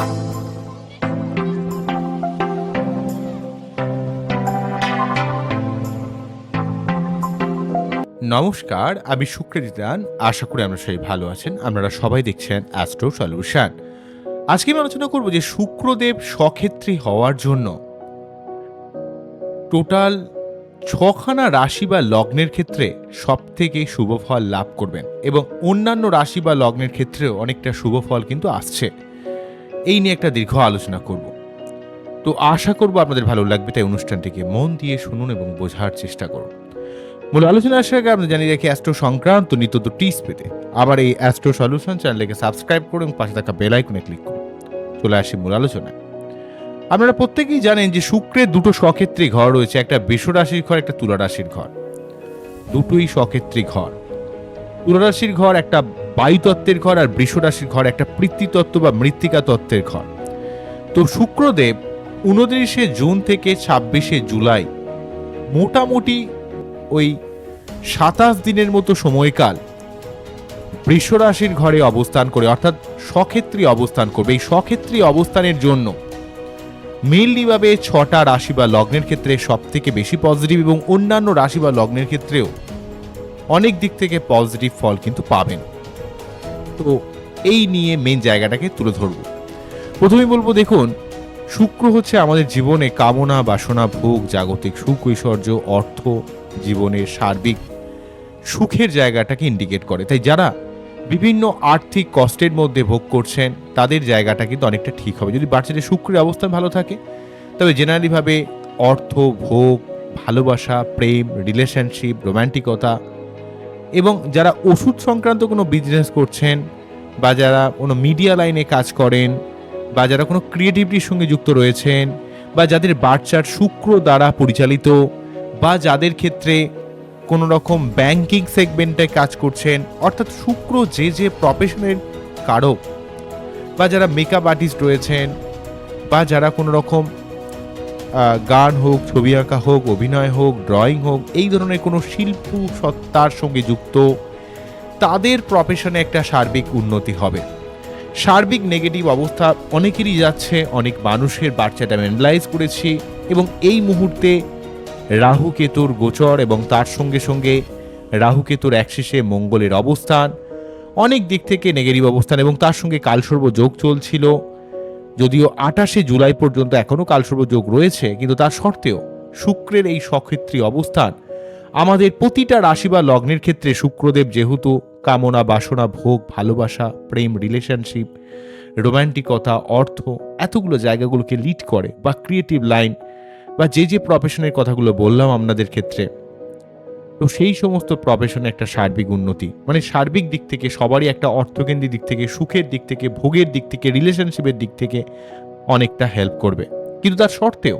নমস্কার, আমি শুক্রদিতান আশা করি আমরা সবাই ভালো আছেন। আপনারা সবাই দেখছেন অ্যাস্ট্রো সলিউশন আজকে আমি আলোচনা করব যে শুক্রদেব সক্ষেত্রী হওয়ার জন্য টোটাল ছখানা রাশি বা লগ্নের ক্ষেত্রে সব থেকে শুভ ফল লাভ করবেন এবং অন্যান্য রাশি বা লগ্নের ক্ষেত্রেও অনেকটা শুভ ফল কিন্তু আসছে। এই নিয়ে একটা দীর্ঘ আলোচনা করব। তো আশা করব আপনাদের ভালো লাগবে, তাই অনুষ্ঠানটিকে মন দিয়ে শুনুন এবং বোঝার চেষ্টা করুন। মূল আলোচনা আসার আগে আপনি জানিয়ে রাখি, অ্যাস্ট্রো সংক্রান্ত নিত্য টিস পেতে আবার এই অ্যাস্ট্রো সলিউশন চ্যানেলকে সাবস্ক্রাইব করুন এবং পাশে থাকা বেল আইকনে ক্লিক করুন। চলে আসি মূল আলোচনায়। আপনারা প্রত্যেকেই জানেন যে শুক্রের দুটো সক্ষেত্রী ঘর রয়েছে, একটা বৃষ রাশির ঘর, একটা তুলা রাশির ঘর। দুটোই সক্ষেত্রী ঘর। তুলা রাশির ঘর একটা বায়ুতত্ত্বের ঘর আর বৃষ রাশির ঘর, একটা পৃথিতত্ত্ব বা মৃত্তিকা তত্ত্বের ঘর। তো শুক্রদেব উনত্রিশে জুন থেকে ছাব্বিশে জুলাই মোটামুটি ওই সাতাশ দিনের মতো সময়কাল বৃষ রাশির ঘরে অবস্থান করে, অর্থাৎ সক্ষেত্রী অবস্থান করবে। এই সক্ষেত্রী অবস্থানের জন্য মেনলিভাবে ছটা রাশি বা লগ্নের ক্ষেত্রে সব থেকে বেশি পজিটিভ এবং অন্যান্য রাশি বা লগ্নের ক্ষেত্রেও অনেক দিক থেকে পজিটিভ ফল কিন্তু পাবেন। তো এই নিয়ে মেন জায়গাটাকে তুলে ধরব। প্রথমেই বলব, দেখুন, শুক্র হচ্ছে আমাদের জীবনে কামনা, বাসনা, ভোগ, জাগতিক সুখ, ঐশ্বর্য, অর্থ, জীবনের সার্বিক সুখের জায়গাটাকে ইন্ডিকেট করে। তাই যারা বিভিন্ন আর্থিক কষ্টের মধ্যে ভোগ করছেন, তাদের জায়গাটা কিন্তু অনেকটা ঠিক হবে। যদি বাচ্চাদের শুক্রের অবস্থান ভালো থাকে, তবে জেনারেলিভাবে অর্থ, ভোগ, ভালোবাসা, প্রেম রিলেশনশিপ রোম্যান্টিকতা এবং যারা ওষুধ সংক্রান্ত কোনো বিজনেস করছেন, বা যারা কোনো মিডিয়া লাইনে কাজ করেন, বা যারা কোনো ক্রিয়েটিভিটির সঙ্গে যুক্ত রয়েছেন, বা যাদের বাচ্চার শুক্র দ্বারা পরিচালিত, বা যাদের ক্ষেত্রে কোনো রকম ব্যাংকিং সেগমেন্টে কাজ করছেন, অর্থাৎ শুক্র যে যে প্রফেশনের কারক, বা যারা মেকআপ আর্টিস্ট রয়েছেন, বা যারা কোনো রকম গান হোক, ছবি আঁকা হোক, অভিনয় হোক ড্রয়িং হোক, এই ধরনের কোনো শিল্প সত্তার সঙ্গে যুক্ত, তাদের প্রফেশনে একটা সার্বিক উন্নতি হবে। সার্বিক নেগেটিভ অবস্থা অনেকেরই যাচ্ছে, অনেক মানুষের বাচ্চাটা অ্যানালাইজ করেছি এবং এই মুহূর্তে রাহু কেতুর গোচর এবং তার সঙ্গে সঙ্গে রাহু কেতুর অ্যাক্সিসে মঙ্গলের অবস্থান, অনেক দিক থেকে নেগেটিভ অবস্থান এবং তার সঙ্গে কালসর্ব যোগ চলছিল। যদিও আঠাশে জুলাই পর্যন্ত এখনও কালসর্ব যোগ রয়েছে, কিন্তু তার সত্ত্বেও শুক্রের এই সক্ষেত্রী অবস্থান। আমাদের প্রতিটা রাশি বা লগ্নের ক্ষেত্রে শুক্রদেব যেহেতু কামনা, বাসনা, ভোগ, ভালোবাসা, প্রেম রিলেশনশিপ রোম্যান্টিকতা অর্থ, এতগুলো জায়গাগুলোকে লিড করে বা ক্রিয়েটিভ লাইন বা যে যে প্রফেশনের কথাগুলো বললাম আপনাদের ক্ষেত্রে তো সেই সমস্ত প্রফেশনে একটা সার্বিক উন্নতি। মানে সার্বিক দিক থেকে সবারই একটা অর্থকেন্দ্রিক দিক থেকে, সুখের দিক থেকে, ভোগের দিক থেকে রিলেশনশিপের দিক থেকে অনেকটা হেল্প করবে। কিন্তু তার সত্ত্বেও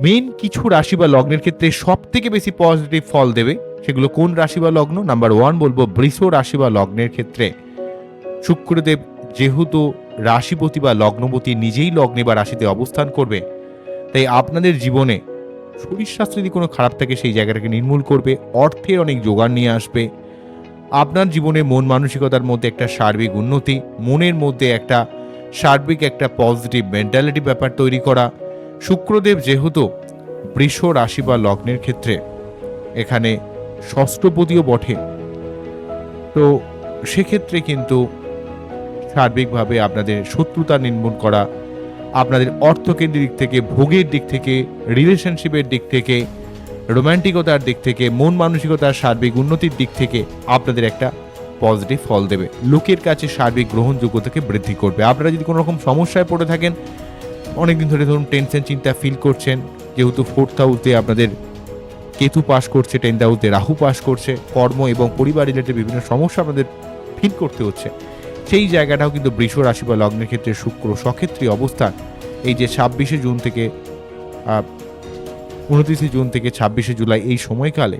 মেন কিছু রাশি বা লগ্নের ক্ষেত্রে সব থেকে বেশি পজিটিভ ফল দেবে সেগুলো কোন রাশি বা লগ্ন? নাম্বার ওয়ান বলব বৃষ রাশি বা লগ্নের ক্ষেত্রে। শুক্রদেব যেহেতু রাশিপতি বা লগ্নপতি নিজেই লগ্নে বা রাশিতে অবস্থান করবে, তাই আপনাদের জীবনে শরীর স্বাস্থ্য যদি কোনো খারাপ থাকে, সেই জায়গাটাকে নির্মূল করবে, অর্থের অনেক জোগান নিয়ে আসবে। আপনার জীবনে মন মানসিকতার মধ্যে একটা সার্বিক উন্নতি, মনের মধ্যে একটা সার্বিক একটা পজিটিভ মেন্টালিটি ব্যাপার তৈরি করা। শুক্রদেব যেহেতু বৃষ রাশি বা লগ্নের ক্ষেত্রে এখানে ষষ্ঠপতিও বটে। তো সেক্ষেত্রে কিন্তু সার্বিকভাবে আপনাদের শত্রুতা নির্মূল করা আপনাদের অর্থকেন্দ্রিক দিক থেকে, ভোগের দিক থেকে রিলেশনশিপের দিক থেকে রোম্যান্টিকতার দিক থেকে, মন মানসিকতার সার্বিক উন্নতির দিক থেকে আপনাদের একটা পজিটিভ ফল দেবে। লোকের কাছে সার্বিক গ্রহণযোগ্যতাকে বৃদ্ধি করবে। আপনারা যদি কোনো রকম সমস্যায় পড়ে থাকেন, অনেকদিন ধরে ধরুন টেনশন চিন্তা ফিল করছেন, যেহেতু ফোর্থ হাউসে আপনাদের কেতু পাস করছে টেন্থ হাউসে রাহু পাস করছে, কর্ম এবং পরিবার রিলেটেড বিভিন্ন সমস্যা আপনাদের ফিল করতে হচ্ছে। সেই জায়গাটাও কিন্তু বৃষ রাশি বা লগ্নের ক্ষেত্রে শুক্র সক্ষেত্রী অবস্থান। এই যে ছাব্বিশে জুন থেকে উনত্রিশে জুন থেকে ছাব্বিশে জুলাই এই সময়কালে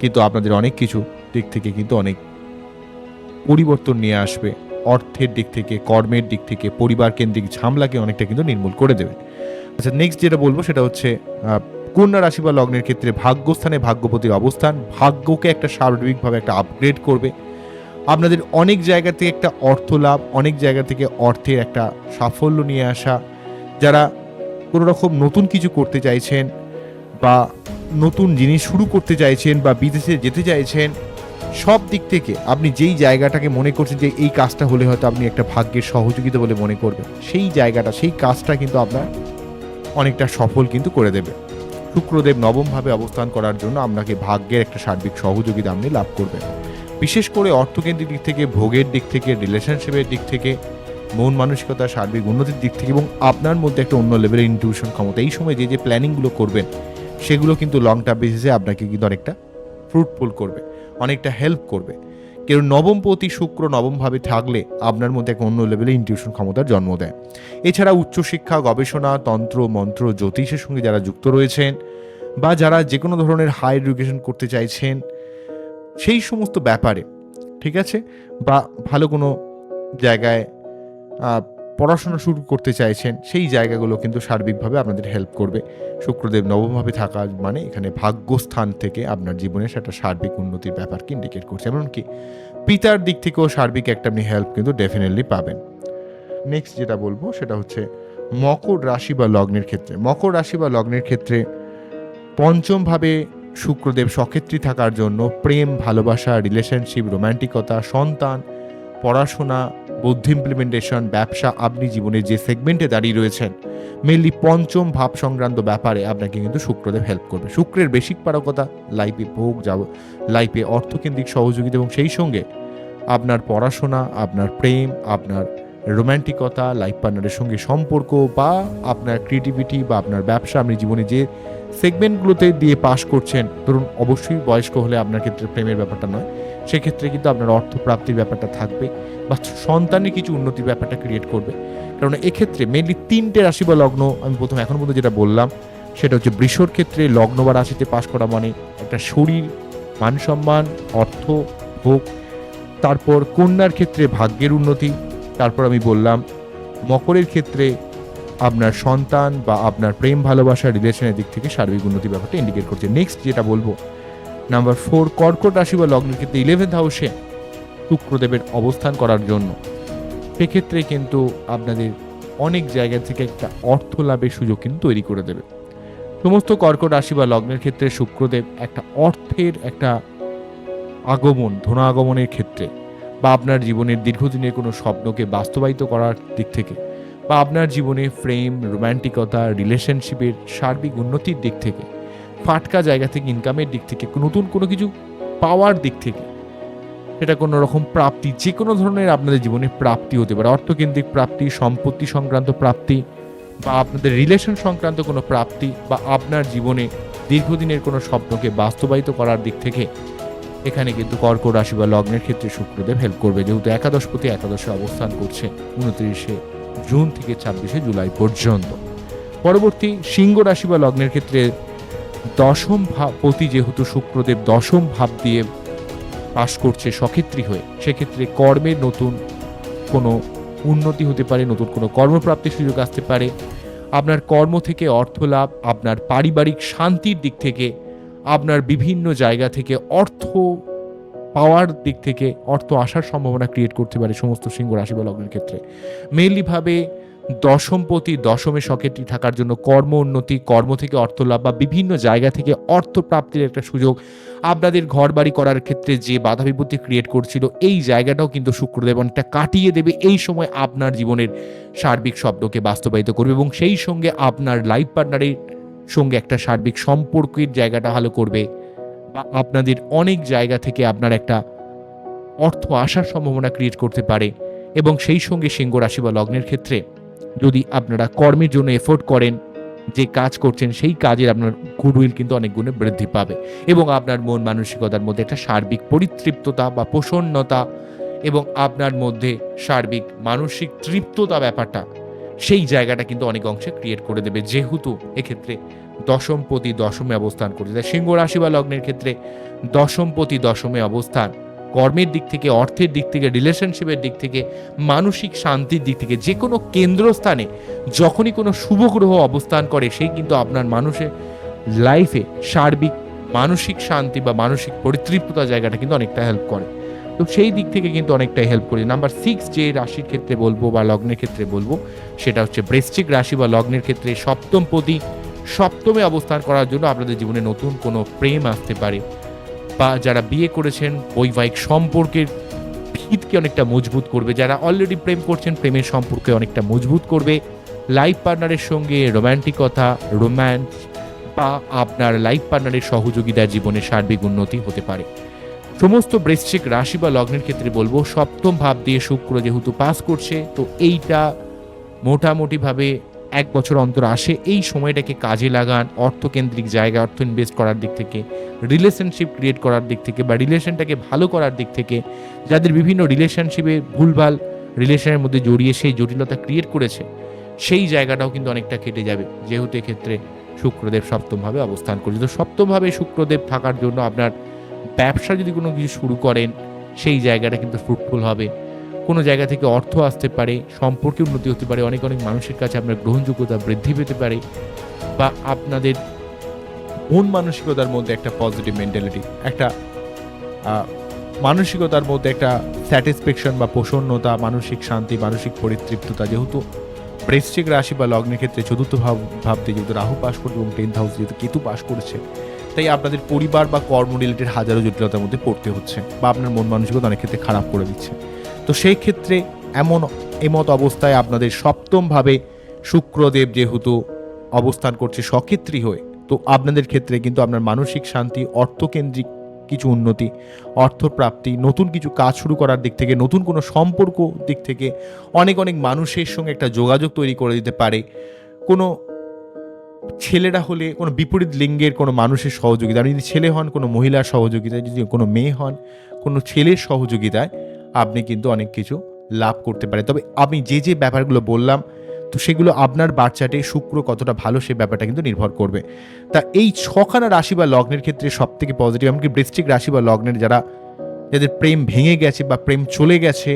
কিন্তু আপনাদের অনেক কিছু দিক থেকে কিন্তু অনেক পরিবর্তন নিয়ে আসবে। অর্থের দিক থেকে, কর্মের দিক থেকে, পরিবার কেন্দ্রিক ঝামলাকে অনেকটা কিন্তু নির্মূল করে দেবে। আচ্ছা নেক্সট যেটা বলব সেটা হচ্ছে কন্যা রাশি বা লগ্নের ক্ষেত্রে ভাগ্যস্থানে ভাগ্যপতির অবস্থান। ভাগ্যকে একটা সার্বিকভাবে একটা আপগ্রেড করবে। আপনাদের অনেক জায়গা থেকে একটা অর্থ লাভ, অনেক জায়গা থেকে অর্থের একটা সাফল্য নিয়ে আসা। যারা কোনো রকম নতুন কিছু করতে চাইছেন বা নতুন জিনিস শুরু করতে চাইছেন বা বিদেশে যেতে চাইছেন, সব দিক থেকে আপনি যেই জায়গাটাকে মনে করছেন যে এই কাজটা হলে হয়তো আপনি একটা ভাগ্যের সহযোগিতা বলে মনে করবেন, সেই জায়গাটা, সেই কাজটা কিন্তু আপনার অনেকটা সফল কিন্তু করে দেবে। শুক্রদেব নবমভাবে অবস্থান করার জন্য আপনাকে ভাগ্যের একটা সার্বিক সহযোগিতা আপনি লাভ করবেন। বিশেষ করে অর্থকেন্দ্রিক দিক থেকে, ভোগের দিক থেকে রিলেশনশিপের দিক থেকে, মন মানসিকতা, সার্বিক উন্নতির দিক থেকে এবং আপনার মধ্যে একটা অন্য লেভেলের ইনটিউশন ক্ষমতা। এই সময় যে যে প্ল্যানিংগুলো করবেন, সেগুলো কিন্তু লং টার্ম বেসিসে আপনাকে কিন্তু অনেকটা ফ্রুটফুল করবে, অনেকটা হেল্প করবে। কেউ নবমপতি শুক্র নবমভাবে থাকলে আপনার মধ্যে একটা অন্য লেভেলে ইনটিউশন ক্ষমতার জন্ম দেয়। এছাড়া উচ্চশিক্ষা, গবেষণা, তন্ত্র, মন্ত্র, জ্যোতিষের সঙ্গে যারা যুক্ত রয়েছেন বা যারা যে কোনো ধরনের হাই এডুকেশন করতে চাইছেন সেই সমস্ত ব্যাপারে, ঠিক আছে? বা ভালো কোনো জায়গায় পড়াশোনা শুরু করতে চাইছেন, সেই জায়গাগুলো কিন্তু সার্বিকভাবে আপনাদের হেল্প করবে। শুক্রদেব নবমভাবে থাকা মানে এখানে ভাগ্যস্থান থেকে আপনার জীবনে সেটা সার্বিক উন্নতির ব্যাপারকে ইন্ডিকেট করছে। এমনকি পিতার দিক থেকেও সার্বিক একটা আপনি হেল্প কিন্তু ডেফিনেটলি পাবেন। নেক্সট যেটা বলব সেটা হচ্ছে মকর রাশি বা লগ্নের ক্ষেত্রে। মকর রাশি বা লগ্নের ক্ষেত্রে পঞ্চমভাবে শুক্রদেব সক্ষেত্রী থাকার জন্য প্রেম, ভালোবাসা রিলেশনশিপ রোমান্টিকতা সন্তান, পড়াশোনা, বুদ্ধি ইমপ্লিমেন্টেশন ব্যবসা আপনি জীবনে যে সেগমেন্টে দাঁড়িয়ে রয়েছেন মেনলি পঞ্চম ভাব সংক্রান্ত ব্যাপারে আপনাকে কিন্তু শুক্রদেব হেল্প করবে। শুক্রের বেসিক পারকতা লাইফে ভোগ যাব লাইফে অর্থকেন্দ্রিক সহযোগিতা এবং সেই সঙ্গে আপনার পড়াশোনা, আপনার প্রেম, আপনার রোম্যান্টিকতা লাইফ পার্টনারের সঙ্গে সম্পর্ক বা আপনার ক্রিয়েটিভিটি বা আপনার ব্যবসা আপনি জীবনে যে সেগমেন্টগুলোতে দিয়ে পাশ করছেন, ধরুন অবশ্যই বয়স্ক হলে আপনার ক্ষেত্রে প্রেমের ব্যাপারটা নয়, সেক্ষেত্রে কিন্তু আপনার অর্থ প্রাপ্তির ব্যাপারটা থাকবে বা সন্তানের কিছু উন্নতির ব্যাপারটা ক্রিয়েট করবে। কারণ এক্ষেত্রে মেনলি তিনটে রাশি বা লগ্ন, আমি প্রথম এখন পর্যন্ত যেটা বললাম, সেটা হচ্ছে বৃষর ক্ষেত্রে লগ্ন বা রাশিতে পাশ করা মানে একটা শরীর মান সম্মান অর্থ, ভোগ, তারপর কন্যার ক্ষেত্রে ভাগ্যের উন্নতি তারপর আমি বললাম, মকরের ক্ষেত্রে আপনার সন্তান বা আপনার প্রেম, ভালোবাসা, রিলেশনের দিক থেকে সার্বিক উন্নতি ব্যাপারটা ইন্ডিকেট করছে। নেক্সট যেটা বলব নাম্বার ফোর কর্কট রাশি বা লগ্নের ক্ষেত্রে ইলেভেন্থ হাউসে শুক্রদেবের অবস্থান করার জন্য। সেক্ষেত্রে কিন্তু আপনাদের অনেক জায়গা থেকে একটা অর্থ লাভের সুযোগ কিন্তু তৈরি করে দেবে। সমস্ত কর্কট রাশি বা লগ্নের ক্ষেত্রে শুক্রদেব একটা অর্থের একটা আগমন ধন আগমনের ক্ষেত্রে। বা আপনার জীবনের দীর্ঘদিনের কোনো স্বপ্নকে বাস্তবায়িত করার দিক থেকে, বা আপনার জীবনে প্রেম রোম্যান্টিকতা রিলেশনশিপের সার্বিক উন্নতির দিক থেকে, ফাটকা জায়গা থেকে ইনকামের দিক থেকে নতুন কোনো কিছু পাওয়ার দিক থেকে, সেটা কোনো রকম প্রাপ্তি, যে কোনো ধরনের আপনাদের জীবনে প্রাপ্তি হতে পারে, অর্থকেন্দ্রিক প্রাপ্তি, সম্পত্তি সংক্রান্ত প্রাপ্তি, বা আপনাদের রিলেশন সংক্রান্ত কোনো প্রাপ্তি, বা আপনার জীবনে দীর্ঘদিনের কোনো স্বপ্নকে বাস্তবায়িত করার দিক থেকে এখানে কিন্তু কর্কট রাশি বা লগ্নের ক্ষেত্রে শুক্রদেব হেল্প করবে। যেহেতু একাদশপতি একাদশে অবস্থান করছে উনত্রিশে জুন থেকে ছাব্বিশে জুলাই পর্যন্ত। পরবর্তী সিংহ রাশি বা লগ্নের ক্ষেত্রে দশম ভাবপতি যেহেতু শুক্রদেব দশম ভাব দিয়ে পাশ করছে সক্ষেত্রী হয়ে, সেক্ষেত্রে কর্মের নতুন কোনো উন্নতি হতে পারে, নতুন কোনো কর্মপ্রাপ্তির সুযোগ আসতে পারে। আপনার কর্ম থেকে অর্থ লাভ আপনার পারিবারিক শান্তির দিক থেকে আপনার বিভিন্ন জায়গা থেকে অর্থ পাওয়ার দিক থেকে অর্থ আসার সম্ভাবনা ক্রিয়েট করতে পারে সমস্ত সিংহ রাশি বা লগ্নের ক্ষেত্রে। মেনলিভাবে দশমপতি দশমে সকেটটি থাকার জন্য কর্ম উন্নতি, কর্ম থেকে অর্থ লাভ বা বিভিন্ন জায়গা থেকে অর্থ প্রাপ্তির একটা সুযোগ আপনাদের ঘর বাড়ি করার ক্ষেত্রে যে বাধা বিপত্তি ক্রিয়েট করছিল, এই জায়গাটাও কিন্তু শুক্রদেব অনেকটা কাটিয়ে দেবে। এই সময় আপনার জীবনের সার্বিক শব্দকে বাস্তবায়িত করবে এবং সেই সঙ্গে আপনার লাইফ পার্টনারের সঙ্গে একটা সার্বিক সম্পর্কের জায়গাটা ভালো করবে। বা আপনাদের অনেক জায়গা থেকে আপনার একটা অর্থ আসার সম্ভাবনা ক্রিয়েট করতে পারে এবং সেই সঙ্গে সিংহ রাশি বা লগ্নের ক্ষেত্রে যদি আপনারা কর্মের জন্য এফোর্ট করেন, যে কাজ করছেন সেই কাজের আপনার গুডউইল কিন্তু অনেক গুণে বৃদ্ধি পাবে এবং আপনার মন মানসিকতার মধ্যে একটা সার্বিক পরিতৃপ্ততা বা প্রসন্নতা এবং আপনার মধ্যে সার্বিক মানসিক তৃপ্ততা ব্যাপারটা সেই জায়গাটা কিন্তু অনেক অংশে ক্রিয়েট করে দেবে, যেহেতু এক্ষেত্রে দশমপতি দশমে অবস্থান করছে। তাই সিংহ রাশি বা লগ্নের ক্ষেত্রে দশমপতি দশমে অবস্থান, কর্মের দিক থেকে, অর্থের দিক থেকে রিলেশনশিপের দিক থেকে, মানসিক শান্তির দিক থেকে যে কোনো কেন্দ্রস্থানে যখনই কোনো শুভ গ্রহ অবস্থান করে, সেই কিন্তু আপনার মানুষের লাইফে সার্বিক মানসিক শান্তি বা মানসিক পরিতৃপ্ততা জায়গাটা কিন্তু অনেকটা হেল্প করে। তো সেই দিক থেকে কিন্তু অনেকটাই হেল্প করে। নাম্বার সিক্স যে রাশির ক্ষেত্রে বলব বা লগ্নের ক্ষেত্রে বলব, সেটা হচ্ছে বৃশ্চিক রাশি বা লগ্নের ক্ষেত্রে সপ্তম পতি সপ্তমে অবস্থান করার জন্য আপনাদের জীবনে নতুন কোনো প্রেম আসতে পারে বা যারা বিয়ে করেছেন, বৈবাহিক সম্পর্কের ভিতকে অনেকটা মজবুত করবে, যারা অলরেডি প্রেম করছেন, প্রেমের সম্পর্কে অনেকটা মজবুত করবে। লাইফ পার্টনারের সঙ্গে রোম্যান্টিকতা রোম্যান্স বা আপনার লাইফ পার্টনারের সহযোগিতার জীবনে সার্বিক উন্নতি হতে পারে। সমস্ত বৃশ্চিক রাশি বা লগ্নের ক্ষেত্রে বলব, সপ্তম ভাব দিয়ে শুক্র যেহেতু পাস করছে, তো এইটা মোটামুটিভাবে এক বছর অন্তর আসে। এই সময়টাকে কাজে লাগান, অর্থকেন্দ্রিক জায়গা, অর্থ ইনভেস্ট করার দিক থেকে রিলেশনশিপ ক্রিয়েট করার দিক থেকে বা রিলেশনটাকে ভালো করার দিক থেকে যাদের বিভিন্ন রিলেশনশিপে ভুলভাল রিলেশনের মধ্যে জড়িয়ে সেই জটিলতা ক্রিয়েট করেছে, সেই জায়গাটাও কিন্তু অনেকটা কেটে যাবে। যেহেতু এক্ষেত্রে শুক্রদেব সপ্তমভাবে অবস্থান করছে। তো সপ্তমভাবে শুক্রদেব থাকার জন্য আপনার ব্যবসা যদি কোনো কিছু শুরু করেন, সেই জায়গাটা কিন্তু ফ্রুটফুল হবে। কোনো জায়গা থেকে অর্থ আসতে পারে, সম্পর্কে উন্নতি হতে পারে, অনেক অনেক মানুষের কাছে আপনার গ্রহণযোগ্যতা বৃদ্ধি পেতে পারে বা আপনাদের মন মানসিকতার মধ্যে একটা পজিটিভ মেন্টালিটি একটা মানসিকতার মধ্যে একটা স্যাটিসফ্যাকশন বা প্রসন্নতা, মানসিক শান্তি, মানসিক পরিতৃপ্ততা। যেহেতু বৃশ্চিক রাশি বা লগ্নের ক্ষেত্রে চতুর্থ ভাব, ভাবতে যেহেতু রাহু পাশ করবে এবং টেন্থ হাউস যেহেতু কেতু পাশ করেছে তাই আপনাদের পরিবার বা কর্ম রিলেটেড হাজারো জটিলতার মধ্যে পড়তে হচ্ছে বা আপনার মন মানসিকতা অনেক ক্ষেত্রে খারাপ করে দিচ্ছে। তো সেই ক্ষেত্রে এমন, এমত অবস্থায় আপনাদের সপ্তমভাবে শুক্রদেব যেহেতু অবস্থান করছে সক্ষেত্রী হয়ে, তো আপনাদের ক্ষেত্রে কিন্তু আপনার মানসিক শান্তি, অর্থকেন্দ্রিক কিছু উন্নতি, অর্থপ্রাপ্তি, নতুন কিছু কাজ শুরু করার দিক থেকে, নতুন কোনো সম্পর্ক দিক থেকে অনেক অনেক মানুষের সঙ্গে একটা যোগাযোগ তৈরি করে দিতে পারে। কোনো ছেলেরা হলে কোনো বিপরীত লিঙ্গের কোনো মানুষের সহযোগিতা, আপনি যদি ছেলে হন, কোনো মহিলার সহযোগিতায়, যদি কোনো মেয়ে হন, কোনো ছেলের সহযোগিতায় আপনি কিন্তু অনেক কিছু লাভ করতে পারেন। তবে আমি যে যে ব্যাপারগুলো বললাম, তো সেগুলো আপনার বাচ্চাটে শুক্র কতটা ভালো সে ব্যাপারটা কিন্তু নির্ভর করবে। তা এই ছখানা রাশি বা লগ্নের ক্ষেত্রে সব থেকে পজিটিভ এমনকি বৃষ্টিক রাশি বা লগ্নের যারা, যাদের প্রেম ভেঙে গেছে বা প্রেম চলে গেছে,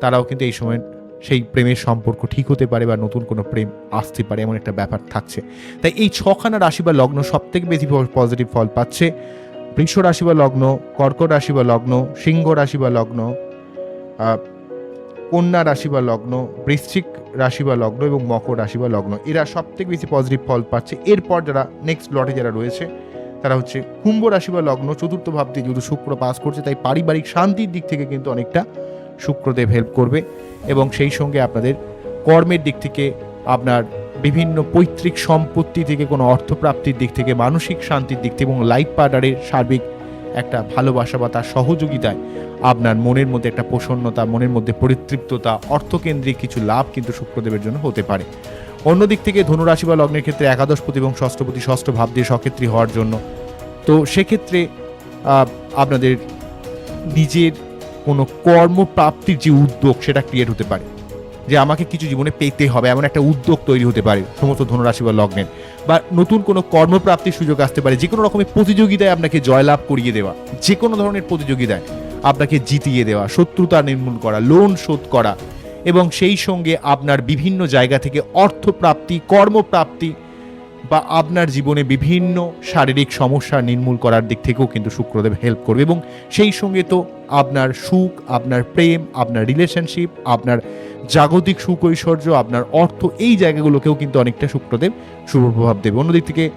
তারাও কিন্তু এই সময় সেই প্রেমের সম্পর্ক ঠিক হতে পারে বা নতুন কোনো প্রেম আসতে পারে, এমন একটা ব্যাপার থাকছে। তাই এই ছখানা রাশি বা লগ্ন সব থেকে বেশি পজিটিভ ফল পাচ্ছে। বৃষ রাশি বা লগ্ন, কর্কট রাশি বা লগ্ন, সিংহ রাশি বা লগ্ন কন্যা রাশি বা লগ্ন, বৃশ্চিক রাশি বা লগ্ন এবং মকর রাশি বা লগ্ন, এরা সব থেকে বেশি পজিটিভ ফল পাচ্ছে। এরপর যারা নেক্সট লটে যারা রয়েছে, তারা হচ্ছে কুম্ভ রাশি বা লগ্ন, চতুর্থ ভাব দিয়ে যেহেতু শুক্র পাস করছে, তাই পারিবারিক শান্তির দিক থেকে কিন্তু অনেকটা শুক্রদেব হেল্প করবে এবং সেই সঙ্গে আপনাদের কর্মের দিক থেকে আপনার বিভিন্ন পৈতৃক সম্পত্তি থেকে কোনো অর্থপ্রাপ্তির দিক থেকে, মানসিক শান্তির দিক থেকে এবং লাইফ পার্টনারের সার্বিক একটা ভালোবাসা বা তার সহযোগিতায় আপনার মনের মধ্যে একটা প্রসন্নতা, মনের মধ্যে পরিতৃপ্ততা, অর্থকেন্দ্রিক কিছু লাভ কিন্তু শুক্রদেবের জন্য হতে পারে। অন্যদিক থেকে ধনুরাশি বা লগ্নের ক্ষেত্রে একাদশপতি এবং ষষ্ঠপতি ষষ্ঠ ভাব দিয়ে সক্ষেত্রী হওয়ার জন্য। তো সেক্ষেত্রে আপনাদের নিজের কোনো কর্মপ্রাপ্তির যে উদ্যোগ সেটা ক্রিয়েট হতে পারে। যে আমাকে কিছু জীবনে পেতে হবে, এমন একটা উদ্যোগ তৈরি হতে পারে, সমস্ত ধনুরাশি বা লগ্নের। বা নতুন কোনো কর্মপ্রাপ্তির সুযোগ আসতে পারে যে কোনো রকমের প্রতিযোগিতায় আপনাকে জয়লাভ করিয়ে দেওয়া যে কোনো ধরনের প্রতিযোগিতায় আপনাকে জিতিয়ে দেওয়া, শত্রুতা নির্মূল করা লোন শোধ করা, এবং সেই সঙ্গে আপনার বিভিন্ন জায়গা থেকে অর্থপ্রাপ্তি, কর্মপ্রাপ্তি বা আপনার জীবনে বিভিন্ন শারীরিক সমস্যা নির্মূল করার দিক থেকেও কিন্তু শুক্রদেব হেল্প করবে এবং সেই সঙ্গে তো আপনার সুখ, আপনার প্রেম, আপনার রিলেশনশিপ আপনার জাগতিক সুখ ঐশ্বর্য, আপনার অর্থ, এই জায়গাগুলোকেও কিন্তু অনেকটা শুক্রদেব শুভ প্রভাব দেবে। অন্যদিক থেকে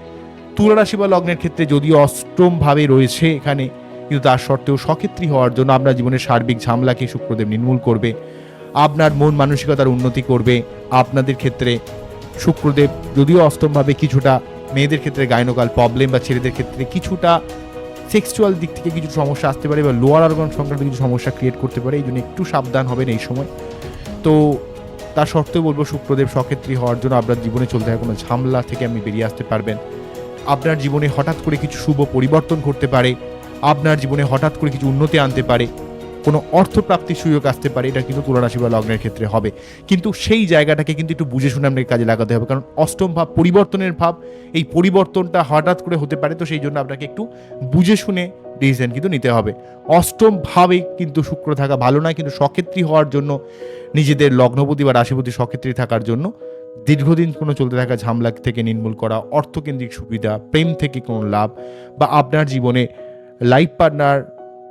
তুলা রাশি বা লগ্নের ক্ষেত্রে যদিও অষ্টমভাবে রয়েছে এখানে, কিন্তু তার সত্ত্বেও সক্ষেত্রী হওয়ার জন্য আপনার জীবনের সার্বিক ঝামেলাকে শুক্রদেব নির্মূল করবে। আপনার মন মানসিকতার উন্নতি করবে। আপনাদের ক্ষেত্রে শুক্রদেব যদিও অষ্টমভাবে কিছুটা মেয়েদের ক্ষেত্রে গায়নকাল প্রবলেম বা ছেলেদের ক্ষেত্রে কিছুটা সেক্সুয়াল দিক থেকে কিছু সমস্যা আসতে পারে বা লোয়ার অর্গান সংক্রান্ত কিছু সমস্যা ক্রিয়েট করতে পারে, এই জন্য একটু সাবধান হবেন এই সময়। তো তার সত্ত্বেও বলব শুক্রদেব সক্ষেত্রী হওয়ার জন্য আপনার জীবনে চলতে থাকা কোনো ঝামলা থেকে আপনি বেরিয়ে আসতে পারবেন। আপনার জীবনে হঠাৎ করে কিছু শুভ পরিবর্তন করতে পারে, আপনার জীবনে হঠাৎ করে কিছু উন্নতি আনতে পারে। কোনো অর্থপ্রাপ্তির সুযোগ আসতে পারে, এটা কিন্তু তুলারাশি বা লগ্নের ক্ষেত্রে হবে। কিন্তু সেই জায়গাটাকে কিন্তু একটু বুঝে শুনে আপনাকে কাজে লাগাতে হবে। কারণ অষ্টম ভাব পরিবর্তনের ভাব, এই পরিবর্তনটা হঠাৎ করে হতে পারে, তো সেই জন্য আপনাকে একটু বুঝে শুনে ডিসিশন কিন্তু নিতে হবে। অষ্টম ভাবে কিন্তু শুক্র থাকা ভালো নয়, কিন্তু সক্ষেত্রী হওয়ার জন্য, নিজেদের লগ্নপতি বা রাশিপতি সক্ষেত্রী থাকার জন্য দীর্ঘদিন কোনো চলতে থাকা ঝামেলা থেকে নির্মূল করা, অর্থকেন্দ্রিক সুবিধা, প্রেম থেকে কোনো লাভ বা আপনার জীবনে লাইফ পার্টনার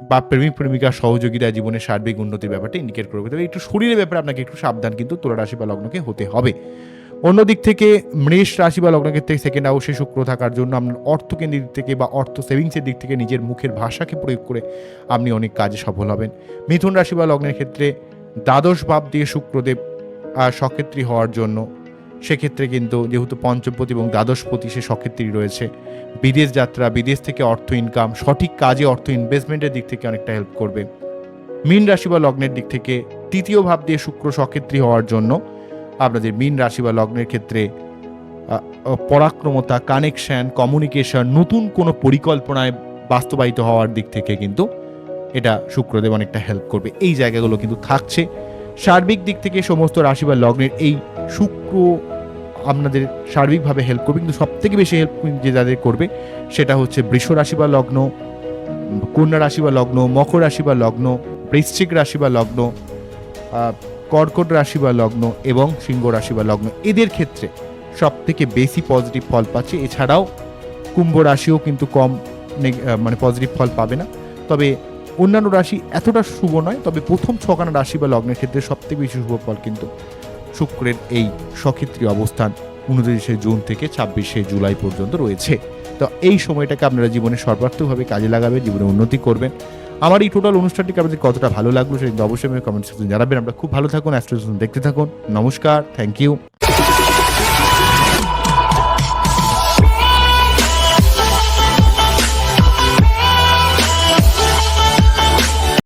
বা প্রেমিক, প্রেমিকার সহযোগিতা জীবনের সার্বিক উন্নতির ব্যাপারটা ইন্ডিকেট করবে তবে একটু শরীরের ব্যাপারে আপনাকে একটু সাবধান, কিন্তু তুলা রাশি বা লগ্নকে হতে হবে। অন্যদিক থেকে মৃষ রাশি বা লগ্নের ক্ষেত্রে সেকেন্ড হাউসে শুক্র থাকার জন্য আপনার অর্থকেন্দ্রের দিক থেকে বা অর্থ সেভিংসের দিক থেকে নিজের মুখের ভাষাকে প্রয়োগ করে আপনি অনেক কাজে সফল হবেন। মিথুন রাশি বা লগ্নের ক্ষেত্রে দ্বাদশ ভাব দিয়ে শুক্রদেব সক্ষেত্রী হওয়ার জন্য সেক্ষেত্রে কিন্তু যেহেতু পঞ্চমপতি এবং দ্বাদশপতি সে সক্ষেত্রী রয়েছে, বিদেশ যাত্রা, বিদেশ থেকে অর্থ ইনকাম সঠিক কাজে অর্থ ইনভেস্টমেন্টের দিক থেকে অনেকটা হেল্প করবে। মীন রাশি বা লগ্নের দিক থেকে তৃতীয় ভাব দিয়ে শুক্র সক্ষেত্রী হওয়ার জন্য আপনাদের মীন রাশি বা লগ্নের ক্ষেত্রে পরাক্রমতা কানেকশন কমিউনিকেশন নতুন কোনো পরিকল্পনায় বাস্তবায়িত হওয়ার দিক থেকে কিন্তু এটা শুক্রদেব অনেকটা হেল্প করবে। এই জায়গাগুলো কিন্তু থাকছে। সার্বিক দিক থেকে সমস্ত রাশি বা লগ্নের এই শুক্র আপনাদের সার্বিকভাবে হেল্প করবে, কিন্তু সব থেকে বেশি হেল্প যে যাদের করবে, সেটা হচ্ছে বৃষ রাশি বা লগ্ন, কন্যা রাশি বা লগ্ন, মকর রাশি বা লগ্ন, বৃশ্চিক রাশি বা লগ্ন কর্কট রাশি বা লগ্ন এবং সিংহ রাশি বা লগ্ন। এদের ক্ষেত্রে সব থেকে বেশি পজিটিভ ফল পাচ্ছে। এছাড়াও কুম্ভ রাশিও কিন্তু কম মানে পজিটিভ ফল পাবে না। তবে অন্যান্য রাশি এতটা শুভ নয়, তবে প্রথম ছখানা রাশি বা লগ্নের ক্ষেত্রে সব থেকে বেশি শুভ ফল কিন্তু শুক্রের এই সক্ষেত্রী অবস্থান উনত্রিশে জুন থেকে ছাব্বিশে জুলাই পর্যন্ত রয়েছে। তো এই সময়টাকে আপনারা জীবনে সর্বার্থকভাবে কাজে লাগাবেন, জীবনে উন্নতি করবেন। আমার এই টোটাল অনুষ্ঠানটিকে আপনাদের কতটা ভালো লাগল সেটা কিন্তু অবশ্যই কমেন্ট সেকশনে জানাবেন। আমরা খুব ভালো থাকুন অ্যাস্ট্রোজন দেখতে থাকুন। নমস্কার থ্যাংক ইউ